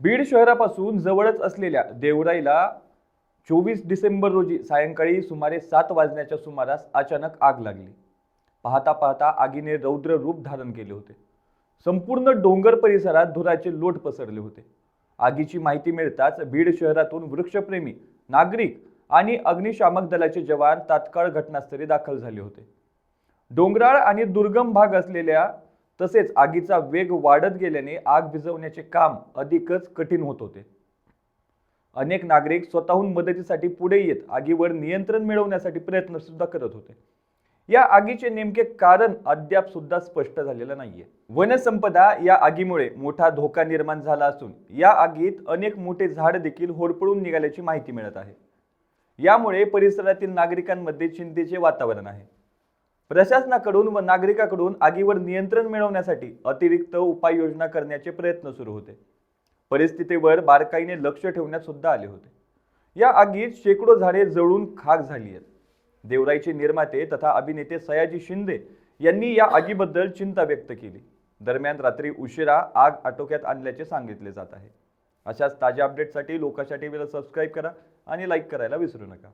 बीड शहरापासून जवळच असलेल्या देवराईला चोवीस डिसेंबर रोजी सायंकाळी सुमारे सात वाजण्याच्या सुमारास अचानक आग लागली. पाहता पाहता आगीने रौद्र रूप धारण केले होते. संपूर्ण डोंगर परिसरात धुराचे लोट पसरले होते. आगीची माहिती मिळताच बीड शहरातून वृक्षप्रेमी नागरिक आणि अग्निशामक दलाचे जवान तात्काळ घटनास्थळी दाखल झाले होते. डोंगराळ आणि दुर्गम भाग असलेल्या तसेच आगीचा वेग वाढत गेल्याने आग भिजवण्याचे काम अधिकच कठीण होत होते. अनेक नागरिक स्वतःहून मदतीसाठी पुढे येत आगीवर नियंत्रण मिळवण्यासाठी प्रयत्न सुद्धा करत होते. या आगीचे नेमके कारण अद्याप सुद्धा स्पष्ट झालेलं नाहीये. वनसंपदा या आगीमुळे मोठा धोका निर्माण झाला असून या आगीत अनेक मोठे झाड देखील होरपळून निघाल्याची माहिती मिळत आहे. यामुळे परिसरातील नागरिकांमध्ये चिंतेचे वातावरण आहे. प्रशासनाकडून व नागरिकाकडून आगीवर नियंत्रण मिळवण्यासाठी अतिरिक्त उपाययोजना करण्याचे प्रयत्न सुरू होते. परिस्थितीवर बारकाईने लक्ष ठेवण्यात सुद्धा आले होते. या आगीत शेकडो झाडे जळून खाक झाली आहेत. देवराईचे निर्माते तथा अभिनेते सयाजी शिंदे यांनी या आगीबद्दल चिंता व्यक्त केली. दरम्यान रात्री उशिरा आग आटोक्यात आणल्याचे सांगितले जात आहे. अशाच ताज्या अपडेटसाठी लोकाशा टीव्हीला सबस्क्राईब करा आणि लाईक करायला विसरू नका.